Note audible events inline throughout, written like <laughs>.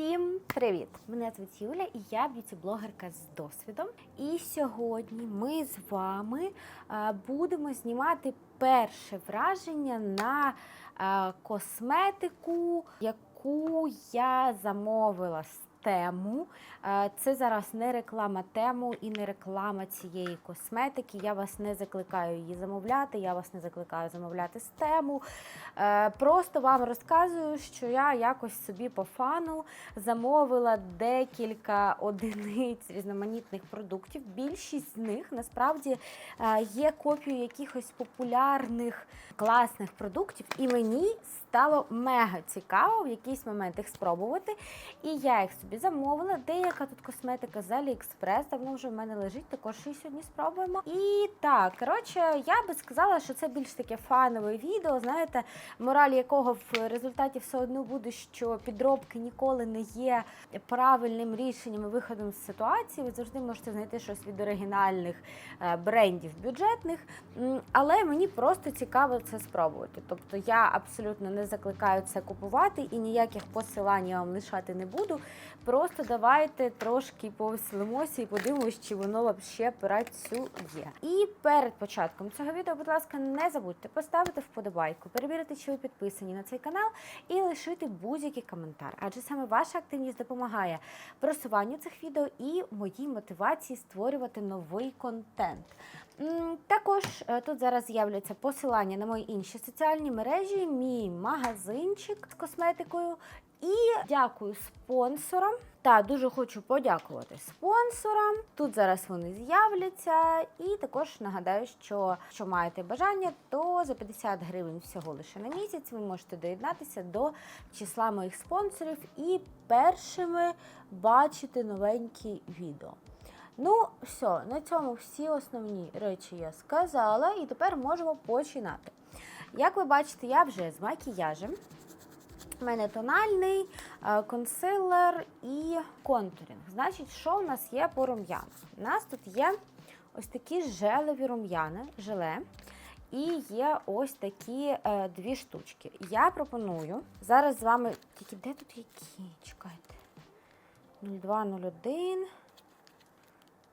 Всім привіт! Мене звуть Юля і я б'юті-блогерка з досвідом. І сьогодні ми з вами е, будемо знімати перше враження на е, косметику, яку я замовила з тему. Е, Це зараз не реклама тему і не реклама цієї косметики. Я вас не закликаю її замовляти, я вас не закликаю замовляти з тему. Е, Просто вам розказую, що я якось собі по фану замовила декілька одиниць різноманітних продуктів. Більшість з них насправді е, є копією якихось популярних класних продуктів, і мені стало мега цікаво в якийсь момент їх спробувати. І я їх собі замовила. Деяка тут косметика з Aliexpress, давно вже в мене лежить, також її сьогодні спробуємо. І так, коротше, я би сказала, що це більш таке фанове відео, знаєте, мораль якого в результаті все одно буде, що підробки ніколи не є правильним рішенням і виходом з ситуації. Ви завжди можете знайти щось від оригінальних е, брендів бюджетних. Але мені просто цікаво це спробувати. Тобто я абсолютно не закликаю це купувати і ніяких посилань я вам лишати не буду. Просто давайте трошки повеселимося і подивимось, чи воно взагалі працює. І перед початком цього відео, будь ласка, не забудьте поставити вподобайку, перевірити, чи ви підписані на цей канал, і лишити будь-який коментар. Адже саме ваша активність допомагає просуванню цих відео і моїй мотивації створювати новий контент. Також е, тут зараз з'являться посилання на мої інші соціальні мережі, мій магазинчик з косметикою. І дякую спонсорам. Та дуже хочу подякувати спонсорам. Тут зараз вони з'являться. І також нагадаю, що якщо маєте бажання, то за 50 гривень всього лише на місяць ви можете доєднатися до числа моїх спонсорів і першими бачити новенькі відео. Ну, все, на цьому всі основні речі я сказала, і тепер можемо починати. Як ви бачите, я вже з макіяжем. У мене тональний, е, консилер і контурінг. Значить, що у нас є по рум'янах? У нас тут є ось такі желеві рум'яни, желе. І є ось такі е, дві штучки. Я пропоную зараз з вами. Тільки де тут які? Чекайте. 0201.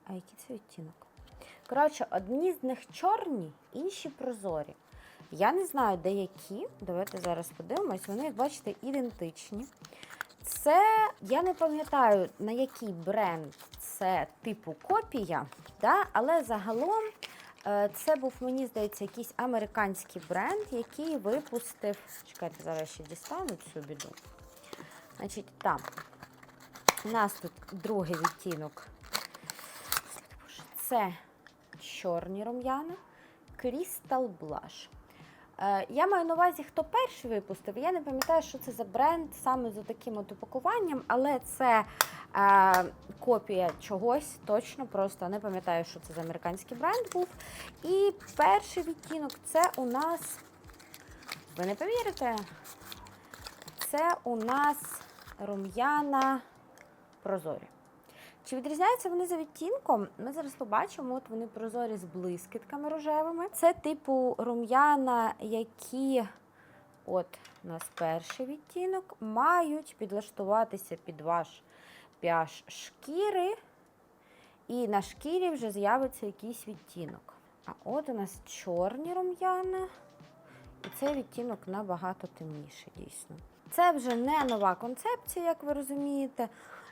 А який це відтінок? Коротше, одні з них чорні, інші прозорі. Я не знаю, де які. Давайте зараз подивимось. Вони, як бачите, ідентичні. Це я не пам'ятаю, на який бренд це типу копія, да? але загалом е, це був, мені здається, якийсь американський бренд, який випустив. Чекайте, зараз ще дістану цю біду. Значить, там. У нас тут другий відтінок. Це чорні рум'яна, Crystal Blush. Е, Я маю на увазі, хто перший випустив. Я не пам'ятаю, що це за бренд саме з таким от упакуванням, але це е, копія чогось точно, просто не пам'ятаю, що це за американський бренд був. І перший відтінок це у нас, ви не повірите, це у нас рум'яна прозорі. Чи відрізняються вони за відтінком? Ми зараз побачимо, от вони прозорі з блискітками рожевими. Це типу рум'яна, які, от у нас перший відтінок, мають підлаштуватися під ваш pH шкіри, і на шкірі вже з'явиться якийсь відтінок. А от у нас чорні рум'яна, і цей відтінок набагато темніший, дійсно. Це вже не нова концепція, як ви розумієте.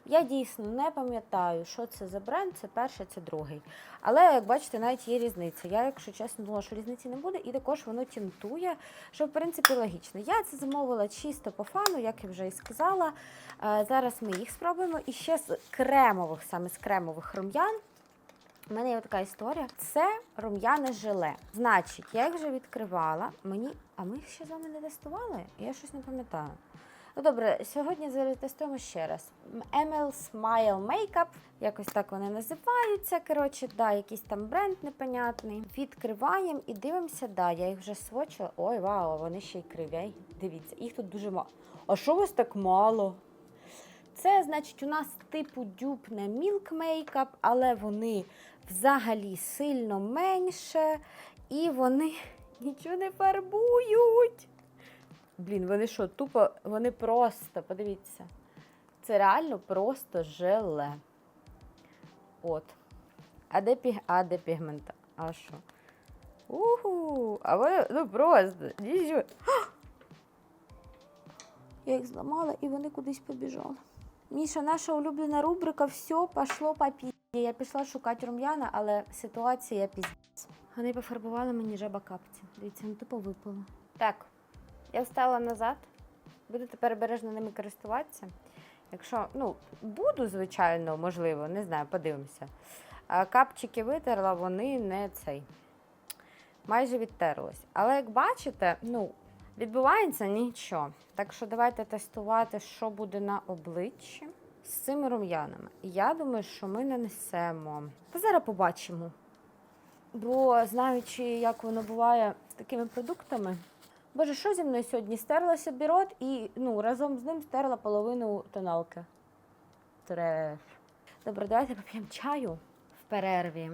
Я дійсно не пам'ятаю, що це за бренд, це перший, це другий. Але, як бачите, навіть є різниця. Я, якщо чесно, думала, що різниці не буде, і також воно тінтує, що в принципі логічно. Я це замовила чисто по фану, як я вже і сказала. Е, Зараз ми їх спробуємо. І ще з кремових, саме з кремових рум'ян. У мене є така історія. Це рум'яне желе. Значить, я їх вже відкривала. Мені. А ми їх ще з вами не тестували? Я щось не пам'ятаю. Ну добре, сьогодні затестуємо ще раз. ML Smile Makeup, якось так вони називаються. Коротше, да, якийсь там бренд непонятний. Відкриваємо і дивимося, да, я їх вже свочила. Ой, вау, вони ще й криві. Дивіться, їх тут дуже мало. А що у вас так мало? Це, значить, у нас типу дюб на Milk Makeup, але вони взагалі сильно менше, і вони <laughs> нічого не фарбують. Блін, вони що, тупо, вони просто, подивіться. Це реально просто желе. От. А де піг... А де пігмента? А що? Уху! А ви ну просто нічого. <gasps> Я їх зламала і вони кудись побіжали. Міша, наша улюблена рубрика все пішло по пі***. Я пішла шукати рум'яна, але ситуація піздець. Вони пофарбували мені жаба капці. Дивіться, ну тупо випало. Так, я встала назад. Буду тепер обережно ними користуватися. Якщо, ну, буду, звичайно, можливо, не знаю, подивимося. А капчики витерла, вони не цей. Майже відтерлись. Але як бачите, ну, відбувається нічого. Так що давайте тестувати, що буде на обличчі з цими рум'янами. Я думаю, що ми нанесемо. Та зараз побачимо. Бо знаючи, як воно буває з такими продуктами. Боже, що зі мною сьогодні? Стерла собі рот і ну, разом з ним стерла половину тоналки. Треш. Добре, давайте поп'ємо чаю в перерві.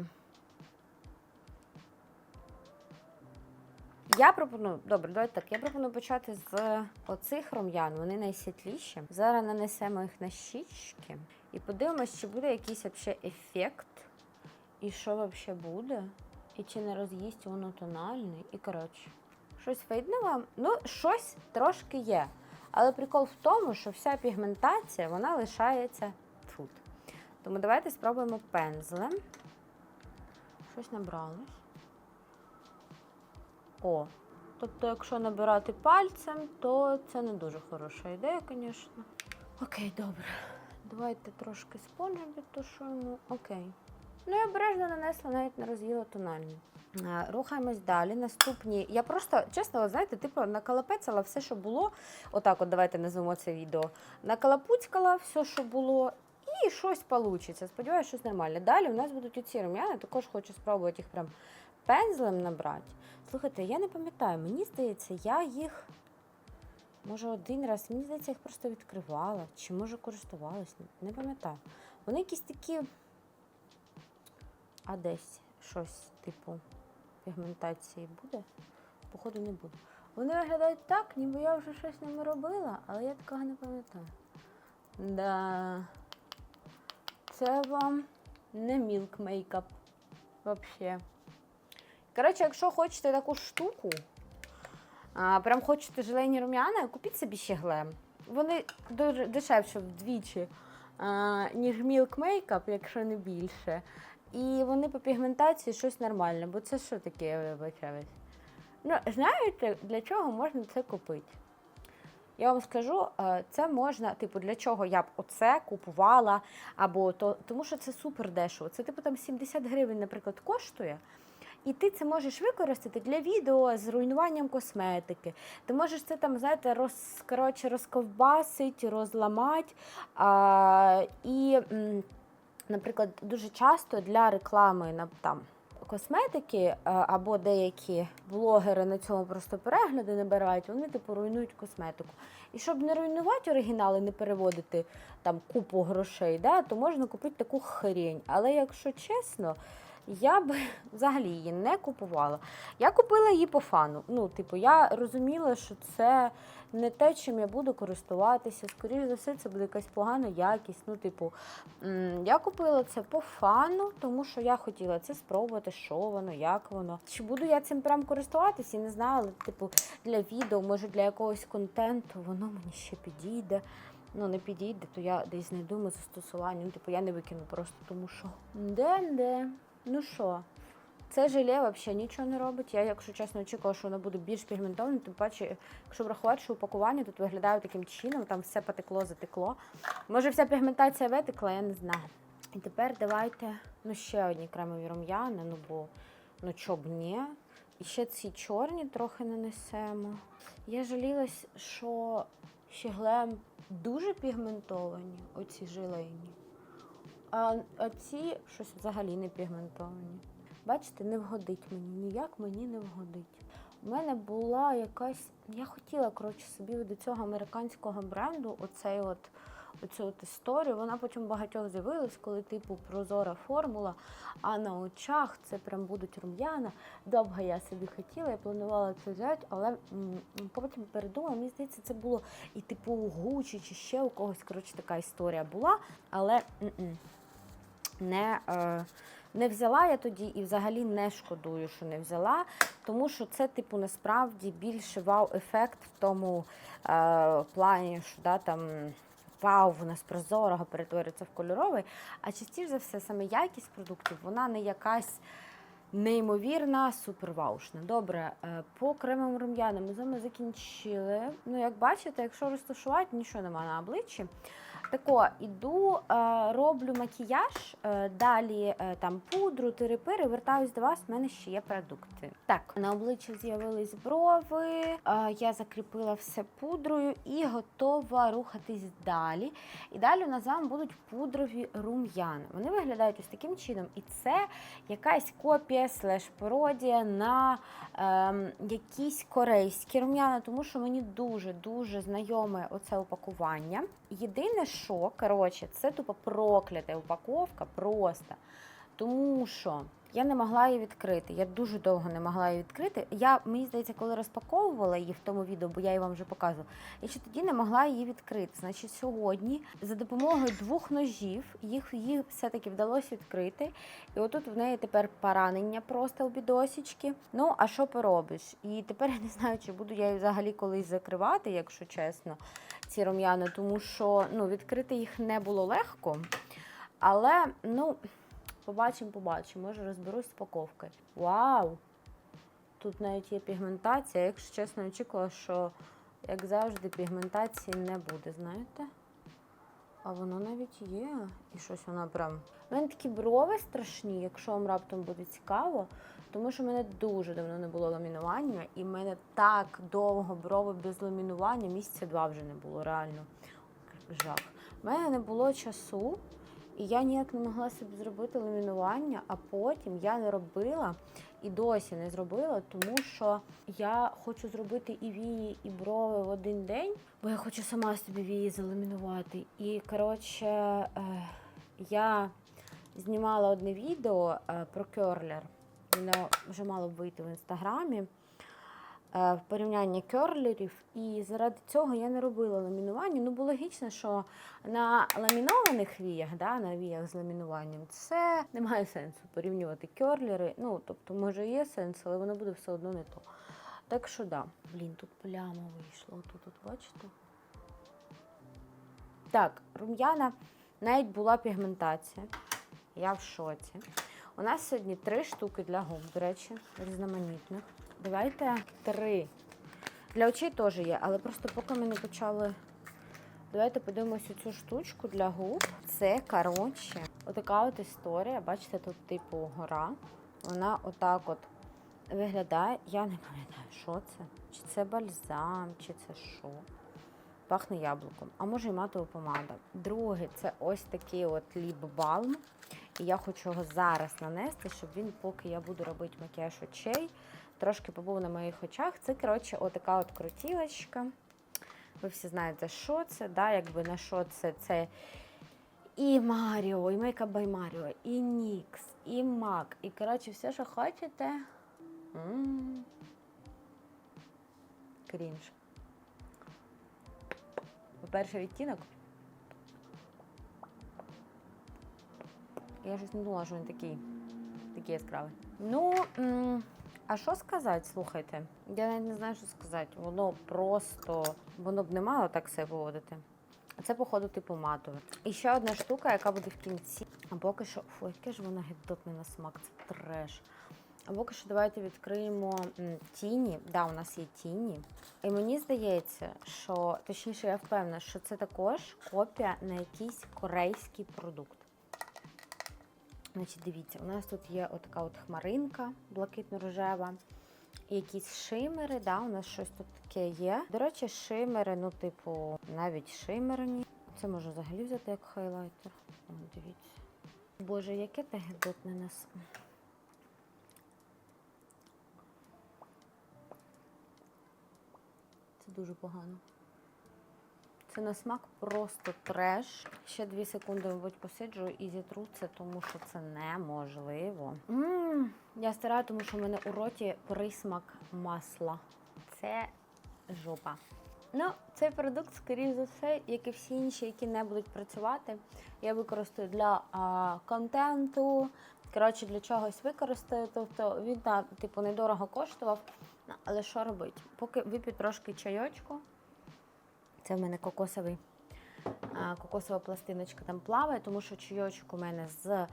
Я пропоную, добре, давайте так. Я пропоную почати з оцих рум'ян. Вони найсвітліші. Зараз нанесемо їх на щічки і подивимось, чи буде якийсь вообще ефект, і що вообще буде, і чи не роз'їсть воно тональний. І коротше, щось видно вам? Ну, щось трошки є. Але прикол в тому, що вся пігментація вона лишається тут. Тому давайте спробуємо пензлем. Щось набралось. О, тобто, якщо набирати пальцем, то це не дуже хороша ідея, звісно. Окей, добре. Давайте трошки спонжем підтушуємо. Окей. Ну і обережно нанесла, навіть не роз'їла тональний. Е, Рухаємось далі. Наступні. Я просто, чесно, знаєте, типу накалапецала все, що було. Отак, от давайте назвемо це відео. Накалапуцькала все, що було, і щось вийде. Сподіваюся, щось нормальне. Далі у нас будуть оці рум'яни, також хочу спробувати їх прям пензлем набрати. Слухайте, я не пам'ятаю, мені здається, я їх. Може, один раз, мені здається, їх просто відкривала, чи може користувалась, не- не пам'ятаю. Вони якісь такі. А десь щось, типу, пігментації буде? Походу, не буде. Вони виглядають так, ніби я вже щось ними робила, але я такого не пам'ятаю. Да. Це вам не мілк мейкап. Вообще. Коротше, якщо хочете таку штуку, а, прям хочете желейні рум'яна, купіть собі ще глем. Вони дуже дешевше вдвічі, а, ніж Milk Makeup, якщо не більше. І вони по пігментації щось нормальне, бо це що таке, я вибачаюсь? Ну, знаєте, для чого можна це купити? Я вам скажу, е, це можна, типу, для чого я б оце купувала, або то, тому що це супер дешево. Це типу там 70 гривень, наприклад, коштує. І ти це можеш використати для відео з руйнуванням косметики. Ти можеш це там, знаєте, роз, коротше, розковбасить, розламати. А, і, наприклад, дуже часто для реклами на там. Косметики е, або деякі блогери на цьому просто перегляди набирають, вони типу руйнують косметику. І щоб не руйнувати оригінали, не переводити там купу грошей, да, то можна купити таку хрень. Але якщо чесно, я б <laughs> взагалі її не купувала. Я купила її по фану. Ну, типу, я розуміла, що це не те, чим я буду користуватися. Скоріше за все, це буде якась погана якість. Ну, типу, я купила це по фану, тому що я хотіла це спробувати, що воно, як воно. Чи буду я цим прям користуватися, я не знаю, але типу для відео, може для якогось контенту, воно мені ще підійде. Ну, не підійде, то я десь знайду застосування. Ну, типу, я не викину просто тому що. Де-де. Ну що, це желе взагалі нічого не робить. Я, якщо чесно, очікувала, що воно буде більш пігментоване, тим паче, якщо врахувати, що упакування тут виглядає таким чином, там все потекло, затекло. Може, вся пігментація витекла, я не знаю. І тепер давайте ну, ще одні кремові рум'яна, ну бо ну чо б ні. І ще ці чорні трохи нанесемо. Я жалілась, що ще глем дуже пігментовані, оці желейні. А, а ці щось взагалі не пігментовані. Бачите, не вгодить мені, ніяк мені не вгодить. У мене була якась. Я хотіла, коротше, собі до цього американського бренду оцей от оцю от історію. Вона потім багатьох з'явилась, коли типу прозора формула, а на очах це прям будуть рум'яна. Довго я собі хотіла, я планувала це взяти, але м, потім передумала. Мені здається, це було і типу у Гучі, чи ще у когось. Коротше, така історія була, але м-м, не. Е, не взяла я тоді і взагалі не шкодую, що не взяла, тому що це, типу, насправді більше вау-ефект в тому е, плані, що да, там вау, вона з прозорого перетворюється в кольоровий. А частіше за все, саме якість продуктів, вона не якась неймовірна, суперваушна. Добре, е, по кремовим рум'янам ми з вами закінчили. Ну, як бачите, якщо розташувати, нічого немає на обличчі. Тако, іду, е, роблю макіяж, е, далі е, там пудру, тирипири, вертаюсь до вас, в мене ще є продукти. Так, на обличчі з'явились брови, я закріпила все пудрою і готова рухатись далі. І далі у нас з вами будуть пудрові рум'яна. Вони виглядають ось таким чином. І це якась копія слеш пародія на ем, якісь корейські рум'яна, тому що мені дуже-дуже знайоме оце упакування. Єдине, коротше, це тупо проклята упаковка просто. Тому що я не могла її відкрити. Я дуже довго не могла її відкрити. Я, мені здається, коли розпаковувала її в тому відео, бо я її вам вже показувала, я ще тоді не могла її відкрити. Значить, сьогодні за допомогою двох ножів їх, їх все-таки вдалося відкрити. І отут в неї тепер поранення просто у бідосічки. Ну, а що поробиш? І тепер я не знаю, чи буду я її взагалі колись закривати, якщо чесно, ці рум'яна, тому що ну, відкрити їх не було легко. Але, ну. Побачимо, побачимо. Може розберусь з упаковкою. Вау! Тут навіть є пігментація. Якщо чесно, очікувала, що, як завжди, пігментації не буде, знаєте? А воно навіть є. І щось воно прям. У мене такі брови страшні, якщо вам раптом буде цікаво. Тому що в мене дуже давно не було ламінування, і в мене так довго брови без ламінування, місяця два вже не було, реально. Жах. У мене не було часу. І я ніяк не могла собі зробити ламінування, а потім я не робила і досі не зробила, тому що я хочу зробити і вії, і брови в один день, бо я хочу сама собі вії заламінувати. І коротше, е, я знімала одне відео е, про керлер. Воно вже мало б вийти в інстаграмі в порівнянні керлерів, і заради цього я не робила ламінування. Ну, бо логічно, що на ламінованих віях, да, на віях з ламінуванням, це немає сенсу порівнювати керлери. Ну, тобто, може, є сенс, але воно буде все одно не то. Так що да, блін, тут пляма вийшла. Тут, тут бачите? Так, рум'яна навіть була пігментація. Я в шоці. У нас сьогодні три штуки для губ, до речі, різноманітних. Давайте три. Для очей теж є, але просто поки ми не почали. Давайте подивимось цю штучку для губ. Це, коротше, отака от історія. Бачите, тут типу гора. Вона отак от виглядає. Я не пам'ятаю, що це. Чи це бальзам, чи це що. Пахне яблуком, а може і матова помада. Друге, це ось такий от ліп-балм. І я хочу його зараз нанести, щоб він, поки я буду робити макіяж очей, трошки побув на моїх очах. Це, коротше, отака от крутілочка. Ви всі знаєте, що це, да? якби на що це. Це і Маріо, і Makeup by Mario, і Нікс, і Мак. І, коротше, все, що хочете. М. Крінж. По-перше, відтінок. Я щось не думала, що він такий, такий яскравий. Ну, м, а що сказати, слухайте? Я навіть не знаю, що сказати. Воно просто, воно б не мало так себе поводити. Це, походу, типу матове. І ще одна штука, яка буде в кінці. А поки що, фу, яке ж воно гидотне на смак, це треш. А поки що давайте відкриємо тіні. Да, у нас є тіні. І мені здається, що точніше, я впевнена, що це також копія на якийсь корейський продукт. Значить, дивіться, у нас тут є отака от хмаринка блакитно-рожева. Якісь шимери, да, у нас щось тут таке є. До речі, шимери, ну, типу, навіть шимерні. Це можна взагалі взяти як хайлайтер. О, дивіться. Боже, яке те гидотне нас. Це дуже погано. Це на смак просто треш. Ще дві секунди, мабуть, посиджу і зітру це, тому що це неможливо. Мм, я стараю, тому що в мене у роті присмак масла. Це жопа. Ну, цей продукт, скоріш за все, як і всі інші, які не будуть працювати, я використаю для а, контенту. Коротше, для чогось використаю. Тобто він типу, недорого коштував. Ну, Але що робити? Поки вип'ю трошки чайочку. Це в мене кокосовий. Кокосова пластиночка там плаває, тому що чайочок у мене з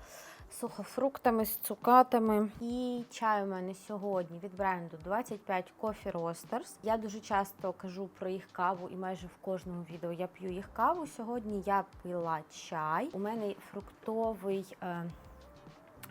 сухофруктами, з цукатами. І чай у мене сьогодні від бренду 25 Coffee Roasters. Я дуже часто кажу про їх каву, і майже в кожному відео я п'ю їх каву. Сьогодні я пила чай. У мене фруктовий. Е,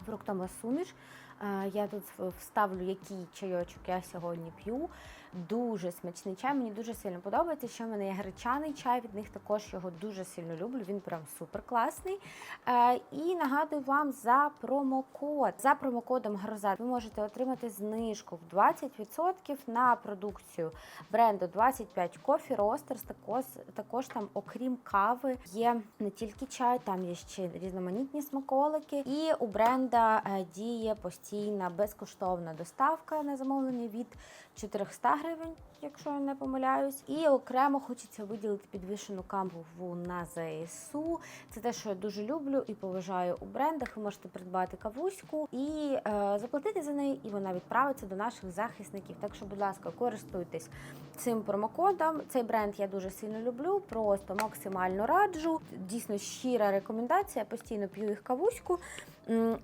фруктова суміш. Е, Я тут вставлю, який чайочок я сьогодні п'ю. Дуже смачний чай. Мені дуже сильно подобається. Ще в мене є гречаний чай. Від них також його дуже сильно люблю. Він прям супер класний. Е, І нагадую вам за промокод. За промокодом Гроза ви можете отримати знижку в 20% на продукцію бренду 25 Coffee Roasters. Також, також там, окрім кави, є не тільки чай, там є ще різноманітні смаколики. І у бренда е, діє постійна безкоштовна доставка на замовлення від 400 гривень, якщо я не помиляюсь. І окремо хочеться виділити підвищену каву на ЗСУ. Це те, що я дуже люблю і поважаю у брендах. Ви можете придбати кавуську і е, заплатити за неї, і вона відправиться до наших захисників. Так що, будь ласка, користуйтесь цим промокодом. Цей бренд я дуже сильно люблю, просто максимально раджу. Дійсно щира рекомендація. Я постійно п'ю їх кавуську.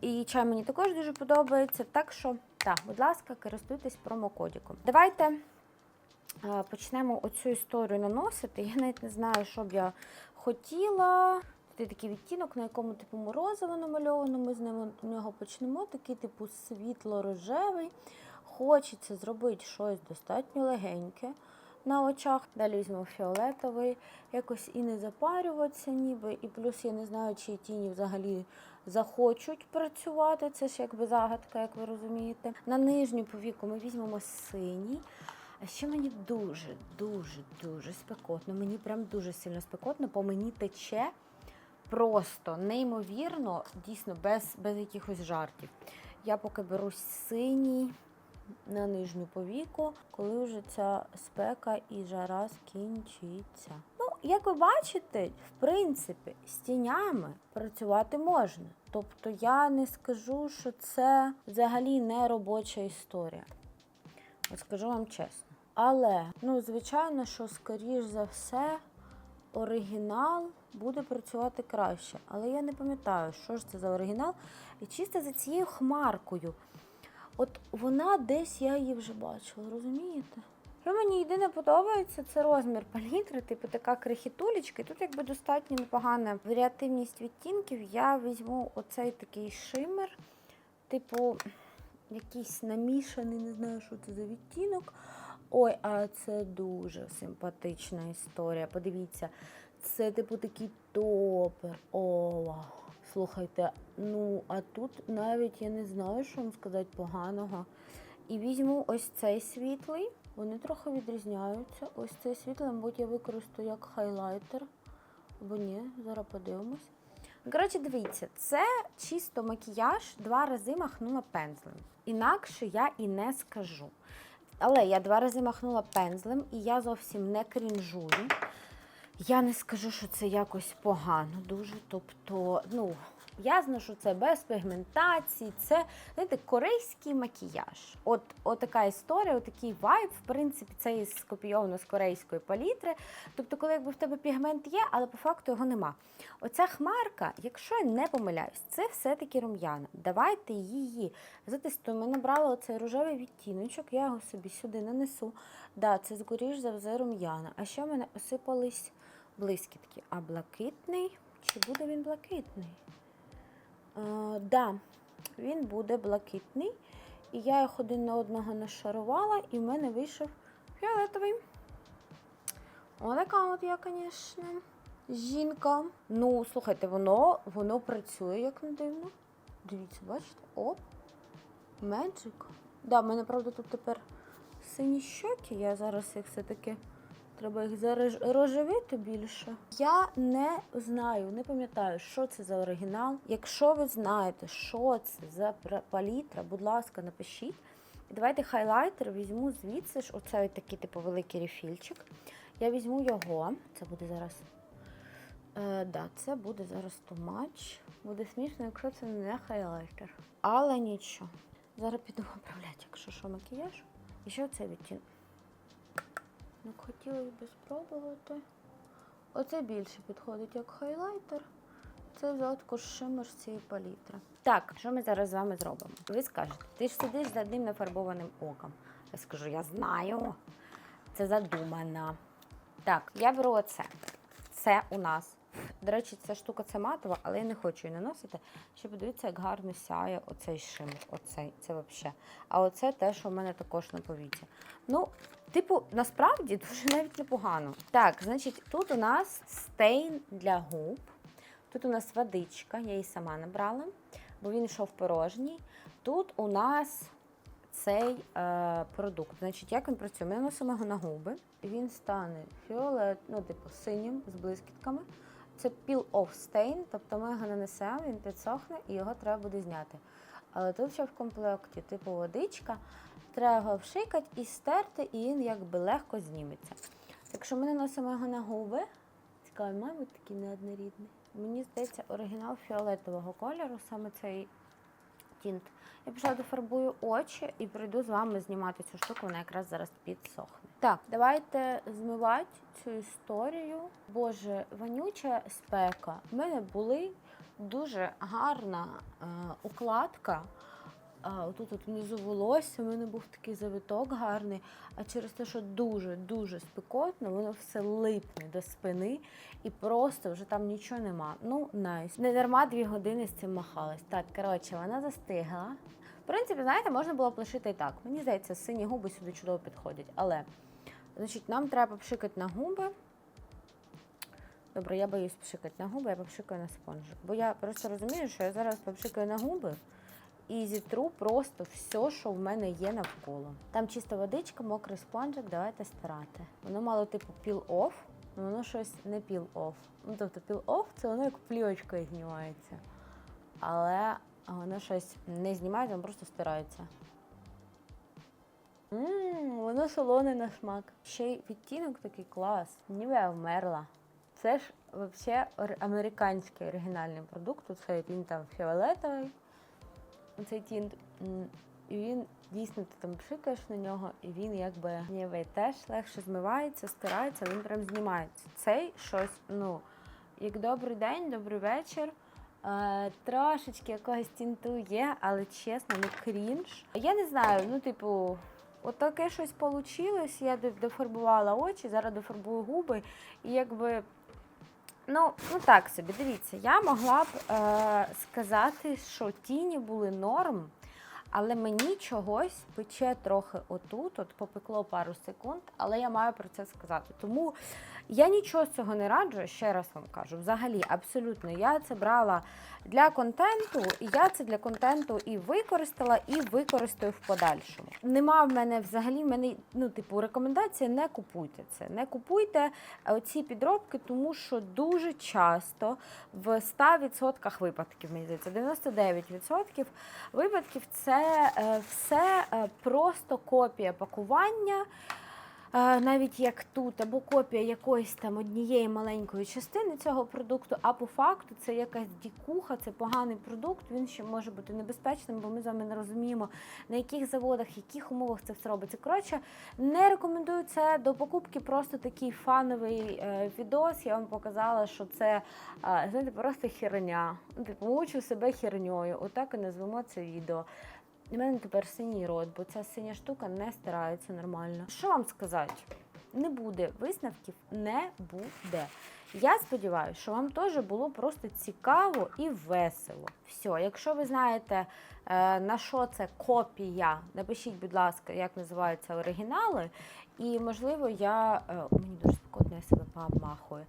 І чай мені також дуже подобається. Так що, так, будь ласка, користуйтесь промокодиком. Давайте е, почнемо оцю історію наносити. Я навіть не знаю, що б я хотіла. Тут такий відтінок, на якому типу морозиво намальовано. Ми з нього почнемо. Такий типу світло-рожевий. Хочеться зробити щось достатньо легеньке на очах. Далі візьму фіолетовий, якось і не запарюватися, ніби. І плюс я не знаю, чи тіні взагалі захочуть працювати. Це ж якби загадка, як ви розумієте. На нижню повіку ми візьмемо синій. А ще мені дуже, дуже, спекотно. Мені прям дуже сильно спекотно, по мені тече просто неймовірно, дійсно, без, без якихось жартів. Я поки беру синій на нижню повіку, коли вже ця спека і жара скінчиться. Як ви бачите, в принципі, з тінями працювати можна. Тобто я не скажу, що це взагалі не робоча історія. От скажу вам чесно. Але, ну, звичайно, що, скоріш за все, оригінал буде працювати краще. Але я не пам'ятаю, що ж це за оригінал. І чисто за цією хмаркою. От вона десь я її вже бачила, розумієте? Що мені єдине подобається, це розмір палітри, типу така крихітулечка. І тут якби достатньо непогана варіативність відтінків. Я візьму оцей такий шимер, типу, якийсь намішаний, не знаю, що це за відтінок. Ой, а це дуже симпатична історія. Подивіться, це типу такий топер. О, слухайте, ну а тут навіть я не знаю, що вам сказати поганого. І візьму ось цей світлий. Вони трохи відрізняються. Ось цей світлий, мабуть, я використаю як хайлайтер. Або ні, зараз подивимось. Коротше, дивіться, це чисто макіяж, два рази махнула пензлем. Інакше я і не скажу. Але я два рази махнула пензлем, і я зовсім не крінжую. Я не скажу, що це якось погано дуже. Тобто, ну, ясно, що це без пігментації, це знаєте, корейський макіяж. От, от така історія, от такий вайб, в принципі, це скопійовано з корейської палітри. Тобто, коли якби в тебе пігмент є, але по факту його нема. Оця хмарка, якщо я не помиляюсь, це все-таки рум'яна. Давайте її затестуємо. Ми набрала оцей рожевий відтіночок, я його собі сюди нанесу. Да, це скоріш за рум'яна. А ще в мене осипались блискітки. А блакитний? Чи буде він блакитний? А, да, він буде блакитний. І я їх один на одного нашарувала, і в мене вийшов фіолетовий. Отака от я, звісно, жінка. Ну, слухайте, воно, воно працює, як не дивно. Дивіться, бачите? Оп. Меджик. Да, в мене, правда, тут тепер сині щоки. Я зараз їх все-таки Треба їх зарожевити більше. Я не знаю, не пам'ятаю, що це за оригінал. Якщо ви знаєте, що це за палітра, будь ласка, напишіть. І давайте хайлайтер візьму звідси ж оцей такий типу великий рефільчик. Я візьму його. Це буде зараз. Е, да, це буде зараз тумач. Буде смішно, якщо це не хайлайтер. Але нічого. Зараз піду <laughs> поправляти, якщо що макіяж. І ще це відтін. Хотілося б спробувати. Оце більше підходить як хайлайтер. Це взятку шимер з цієї палітри. Так, що ми зараз з вами зробимо? Ви скажете, ти ж сидиш за одним нафарбованим оком. Я скажу, я знаю. Це задумано. Так, я беру оце. Це у нас. До речі, ця штука це матова, але я не хочу її наносити. Ще подивіться, як гарно сяє оцей шимер. Оцей, це взагалі. А оце те, що в мене також на повіті. Ну, типу, насправді дуже навіть непогано. Так, значить, тут у нас стейн для губ. Тут у нас водичка, я її сама набрала, бо він йшов порожній. Тут у нас цей е, продукт. Значить, як він працює? Ми наносимо його на губи, він стане фіолет, ну, типу, синім з блискітками. Це peel off stain, тобто ми його нанесемо, він підсохне і його треба буде зняти. Але тут ще в комплекті, типу водичка, треба вшикати і стерти, і він якби легко зніметься. Якщо ми наносимо його на губи, цікаво, мабуть, такий неоднорідний. Мені здається, оригінал фіолетового кольору, саме цей тінт. Я пішла дофарбую очі і прийду з вами знімати цю штуку, вона якраз зараз підсохне. Так, давайте змивати цю історію. Боже, вонюча спека. У мене були дуже гарна е, укладка. А, отут от внизу волосся, у мене був такий завиток гарний. А через те, що дуже-дуже спекотно, воно все липне до спини і просто вже там нічого нема. Ну, найс. Не дарма дві години з цим махалась. Так, коротше, вона застигла. В принципі, знаєте, можна було б лишити і так. Мені здається, сині губи сюди чудово підходять. Але, значить, нам треба пшикати на губи. Добре, я боюсь пшикати на губи, я попшикаю на спонжик. Бо я просто розумію, що я зараз попшикаю на губи і зітру просто все, що в мене є навколо. Там чиста водичка, мокрий спонжик, давайте стирати. Воно мало типу peel-off, але воно щось не peel-off. Ну, тобто peel-off це воно як плівочкою знімається. Але воно щось не знімається, воно просто стирається. Ммм, воно солоне на смак. Ще й відтінок такий клас. Ніби я вмерла. Це ж взагалі американський оригінальний продукт. Це він там фіолетовий. Оцей тінт. І він дійсно ти там пшикаєш на нього, і він якби ніби теж легше змивається, стирається, він прям знімається. Цей щось, ну, як добрий день, добрий вечір. Е, трошечки якогось тінту є, але чесно, не крінж. Я не знаю, ну, типу, от таке щось вийшло. Я дофарбувала очі, зараз дофарбую губи, і якби. Ну, ну так собі, дивіться, я могла б е, сказати, що тіні були норм, але мені чогось пече трохи отут, от попекло пару секунд, але я маю про це сказати. Тому я нічого з цього не раджу, ще раз вам кажу. Взагалі, абсолютно, я це брала для контенту, і я це для контенту і використала, і використаю в подальшому. Нема в мене взагалі в мене, ну, типу, рекомендація не купуйте це. Не купуйте оці підробки, тому що дуже часто в 100% випадків, мені здається, 99% випадків це е, все е, просто копія пакування. Навіть як тут, або копія якоїсь там однієї маленької частини цього продукту, а по факту це якась дікуха, це поганий продукт. Він ще може бути небезпечним, бо ми з вами не розуміємо, на яких заводах, яких умовах це все робиться. Коротше, не рекомендую це до покупки. Просто такий фановий е, відос. Я вам показала, що це е, знаєте, просто херня. Типу, мучу себе херньою. Отак і назвемо це відео. У мене тепер синій рот, бо ця синя штука не стирається нормально. Що вам сказати? Не буде висновків, не буде. Я сподіваюся, що вам теж було просто цікаво і весело. Все, якщо ви знаєте, е, на що це копія, напишіть, будь ласка, як називаються оригінали. І, можливо, я е, мені дуже спокійно, я себе пообмахую.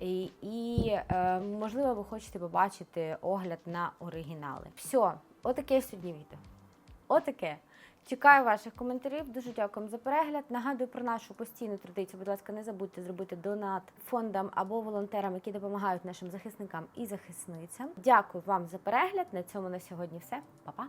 І, і е, можливо, ви хочете побачити огляд на оригінали. Все, отаке сьогодні відео. Отаке. Чекаю ваших коментарів. Дуже дякую за перегляд. Нагадую про нашу постійну традицію. Будь ласка, не забудьте зробити донат фондам або волонтерам, які допомагають нашим захисникам і захисницям. Дякую вам за перегляд. На цьому на сьогодні все. Па-па!